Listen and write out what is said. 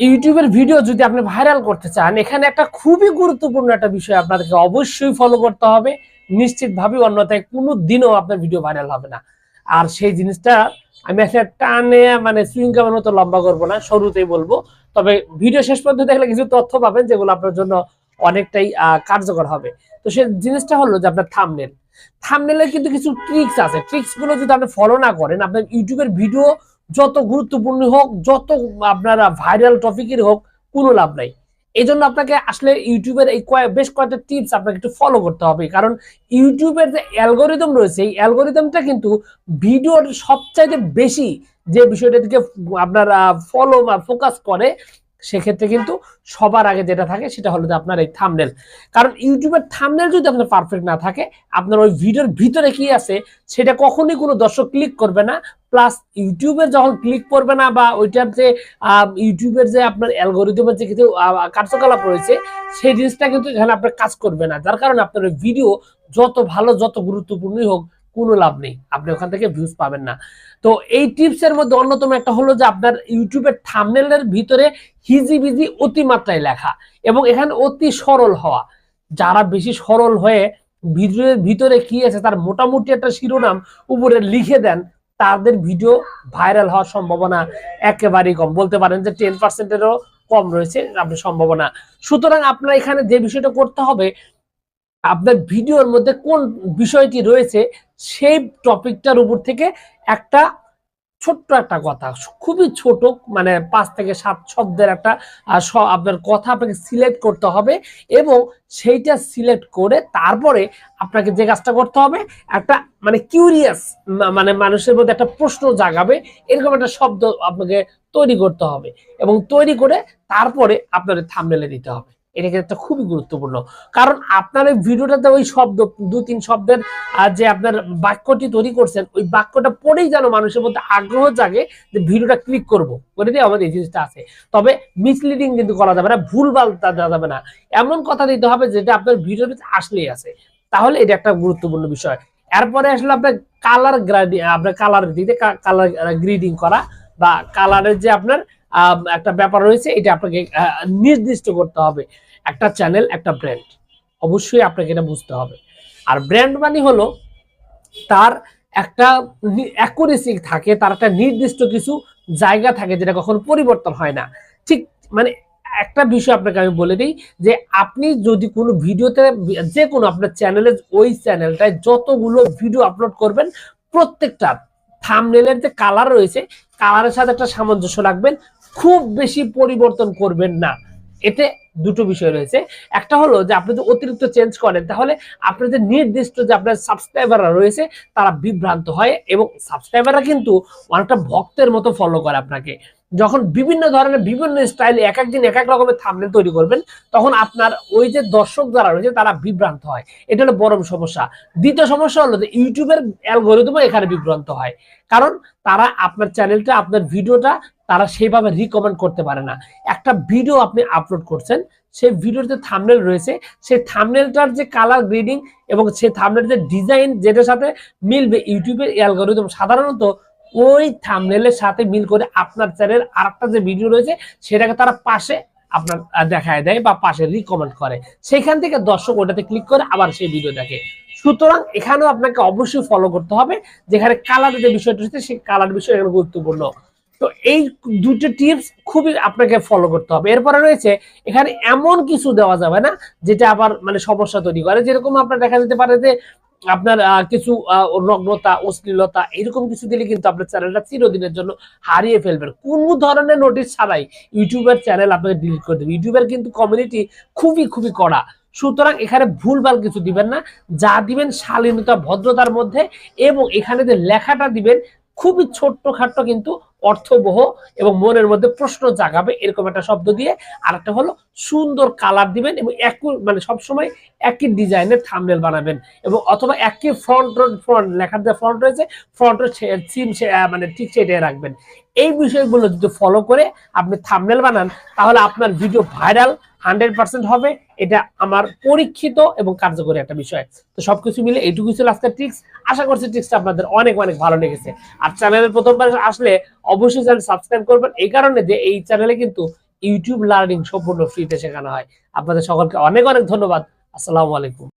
ইউটিউবের ভিডিও যদি আপনি ভাইরাল করতে চান, এখানে একটা খুবই গুরুত্বপূর্ণ একটা বিষয় আপনাদেরকে অবশ্যই ফলো করতে হবে। নিশ্চিতভাবে অন্যথায় কোনো দিনও আপনার ভিডিও ভাইরাল হবে না। আর সেই জিনিসটা আমি আসলে টানে মানে সুইংকামের মতো লম্বা করব না শুরুতেই বলব। তবে ভিডিও শেষ পর্যন্ত দেখলে কিছু তথ্য পাবেন যেগুলো আপনার জন্য অনেকটাই কার্যকর হবে। তো সে জিনিসটা হলো যে আপনার থামনেল থামনেলের কিন্তু কিছু ট্রিক্স আছে। ট্রিক্সগুলো যদি আপনি ফলো না করেন, আপনার ইউটিউবের ভিডিও যত গুরুত্বপূর্ণ হোক, যত আপনারা ভাইরাল টপিকের হোক, কোনো লাভ নাই। এই জন্য আপনাকে আসলে ইউটিউবের এই কয়েক বেশ কয়েকটা টিপস আপনাকে একটু ফলো করতে হবে। কারণ ইউটিউবের যে অ্যালগোরিদম রয়েছে, এই অ্যালগোরিদমটা কিন্তু ভিডিওর সবচাইতে বেশি যে বিষয়টা দিকে আপনার ফলো বা ফোকাস করে, সেক্ষেত্রে কিন্তু সবার আগে যেটা থাকে, সেটা হলো আপনার এই থামনেল কারণ ইউটিউবের থামনেল যদি আপনার পারফেক্ট না থাকে, আপনার ওই ভিডিওর ভিতরে কি আছে, সেটা কখনই কোনো দর্শক ক্লিক করবে না প্লাস ইউটিউবের যখন ক্লিক করবে না বা ওইটার যে ইউটিউবের যে আপনার অ্যালগোরিদমের যে কিছু কার্যকলাপ রয়েছে, সেই জিনিসটা কিন্তু এখানে আপনার কাজ করবে না। যার কারণে আপনার ভিডিও যত ভালো, যত গুরুত্বপূর্ণই হোক, কোনো লাভ নেই। আপনি ওখান থেকে ভিউজ পাবেন না। তো এই টিপস এর মধ্যে অন্যতম একটা হলো যে, আপনার ইউটিউবের থামনেলের ভিতরে হিজিবিজি অতিমাত্রায় লেখা এবং এখানে অতি সরল হওয়া। যারা বেশি সরল হয়ে ভিডিওর ভিতরে কি আছে, তার মোটামুটি একটা শিরোনাম উপরে লিখে দেন তাদের ভিডিও ভাইরাল হওয়ার সম্ভাবনা একেবারেই কম। বলতে পারেন যে টেন পার্সেন্টেরও কম রয়েছে আপনার সম্ভাবনা। সুতরাং আপনার এখানে যে বিষয়টা করতে হবে, আপনার ভিডিওর মধ্যে কোন বিষয়টি রয়েছে, সেই টপিকটার উপর থেকে একটা ছোট্ট একটা কথা, খুবই ছোট মানে পাঁচ থেকে সাত শব্দের একটা আপনার কথা আপনাকে সিলেক্ট করতে হবে এবং সেইটা সিলেক্ট করে তারপরে আপনাকে যে কাজটা করতে হবে, একটা মানে কিউরিয়াস মানে মানুষের মধ্যে একটা প্রশ্ন জাগাবে, এরকম একটা শব্দ আপনাকে তৈরি করতে হবে এবং তৈরি করে তারপরে আপনার থামনেলে দিতে হবে। এটা কিন্তু খুবই গুরুত্বপূর্ণ। কারণ আপনার এই ভিডিওটাতে ওই শব্দ দু তিন শব্দের যে আপনার বাক্যটি তৈরি করছেন, ওই বাক্যটা পড়েই যেন মানুষের মধ্যে আগ্রহ জাগে যে ভিডিওটা ক্লিক করব। করে দিয়ে আমাদের এই জিনিসটা আছে। তবে মিসলিডিং কিন্তু করা যাবে না, ভুলভাল দেওয়া যাবে না। এমন কথা দিতে হবে যেটা আপনার ভিডিওতে আসলেই আছে। তাহলে এটা একটা গুরুত্বপূর্ণ বিষয়। এরপরে আসলে আপনার কালার গ্রাডি আপনার কালার দিতে কালার গ্রিডিং করা বা কালারের যে আপনার একটা ব্যাপার রয়েছে, এটা আপনাকে নির্দিষ্ট করতে হবে। একটা চ্যানেল একটা ব্র্যান্ড অবশ্যই আপনাকে এটা বুঝতে হবে। আর ব্র্যান্ড মানে হলো, তার একটা অ্যাকুরেসি থাকে, তার একটা নির্দিষ্ট কিছু জায়গা থাকে, যেটা কখনো পরিবর্তন হয় না। ঠিক মানে একটা বিষয় আপনাকে আমি বলে দিই, যে আপনি যদি কোনো ভিডিওতে, যে কোনো আপনার চ্যানেলে ওই চ্যানেলটায় যতগুলো ভিডিও আপলোড করবেন, প্রত্যেকটা থামনেলের যে কালার রয়েছে কালারের সাথে একটা সামঞ্জস্য রাখবেন খুব বেশি পরিবর্তন করবেন না। এতে দুটো বিষয় রয়েছে। একটা হলো যে আপনি যদি অতিরিক্ত চেঞ্জ করেন, তাহলে আপনার যে নির্দিষ্ট যে আপনার সাবস্ক্রাইবাররা রয়েছে, তারা বিভ্রান্ত হয় এবং সাবস্ক্রাইবাররা কিন্তু অনেকটা ভক্তের মতো ফলো করে আপনাকে। যখন বিভিন্ন ধরনের বিভিন্ন স্টাইলে এক একদিন এক এক রকমের থামনেল তৈরি করবেন, তখন আপনার ওই যে দর্শক যারা রয়েছে, তারা বিভ্রান্ত হয়। এটা হলো বড় সমস্যা। দ্বিতীয় সমস্যা হলো যে ইউটিউবের অ্যালগোরিদমও এখানে বিভ্রান্ত হয়। কারণ তারা আপনার চ্যানেলটা আপনার ভিডিওটা তারা সেইভাবে রিকমেন্ড করতে পারে না। একটা ভিডিও আপনি আপলোড করছেন, সেই ভিডিওর যে থামনেল রয়েছে। সেই থামনেলটার যে কালার গ্রেডিং এবং সেই থামনেল যে ডিজাইন যেটার সাথে মিলবে ইউটিউবের অ্যালগোরিদম সাধারণত ওই থামনেলের সাথে মিল করে আপনার চ্যানেল আরেকটা যে ভিডিও রয়েছে, সেটাকে তারা পাশে আপনার দেখায় দেয় বা পাশে রিকমেন্ড করে। সেখান থেকে দর্শক ওটাতে ক্লিক করে আবার সেই ভিডিও দেখে। সুতরাং এখানেও আপনাকে অবশ্যই ফলো করতে হবে, যেখানে কালারের যে বিষয়টা রয়েছে, সেই কালার বিষয় এখানে গুরুত্বপূর্ণ। তো এই দুটো টিপস খুবই আপনাকে ফলো করতে হবে। এরপরে রয়েছে, এখানে এমন কিছু দেওয়া যাবে না, যেটা আবার মানে সমস্যা তৈরি করে। যেরকম আপনার দেখা যেতে পারে যে, আপনার কিছু নগ্নতা অশ্লীলতা, এরকম কিছু দিলে কিন্তু আপনার চ্যানেলটা চিরদিনের জন্য হারিয়ে ফেলবেন। কোনো ধরনের নোটিশ ছাড়াই ইউটিউবের চ্যানেল আপনাকে ডিলিট করে দেবে। ইউটিউবের কিন্তু কমিউনিটি খুবই খুবই কড়া। সুতরাং এখানে ভুলভাল কিছু দিবেন না। যা দিবেন শালীনতা, ভদ্রতার মধ্যে এবং এখানে যে লেখাটা দিবেন, খুবই ছোট্ট খাট্ট কিন্তু অর্থবহ এবং মনের মধ্যে প্রশ্ন জাগাবে এরকম একটা শব্দ দিয়ে। আর একটা হলো, সুন্দর কালার দিবেন এবং একই মানে সবসময় একই ডিজাইনের থামনেল বানাবেন এবং অথবা একই ফ্রন্ট ফ্রন্ট লেখার যে ফ্রন্ট রয়েছে ফ্রন্টের সিম মানে ঠিক সেটাই রাখবেন। এই বিষয়গুলো যদি ফলো করে আপনি থামনেল বানান, তাহলে আপনার ভিডিও ভাইরাল হান্ড্রেড পার্সেন্ট হবে। এটা আমার পরীক্ষিত এবং কার্যকরী একটা বিষয়। তো সবকিছু মিলে এইটুকু ছিল আজকের ট্রিক্স আশা করছি ট্রিক্সটা আপনাদের অনেক অনেক ভালো লেগেছে। আর চ্যানেলের প্রথমবার আসলে অবশ্যই চ্যানেল সাবস্ক্রাইব করবেন। এই কারণে যে এই চ্যানেলে কিন্তু ইউটিউব লার্নিং সম্পূর্ণ ফ্রিতে শেখানো হয়। আপনাদের সকলকে অনেক অনেক ধন্যবাদ। আসসালামু আলাইকুম।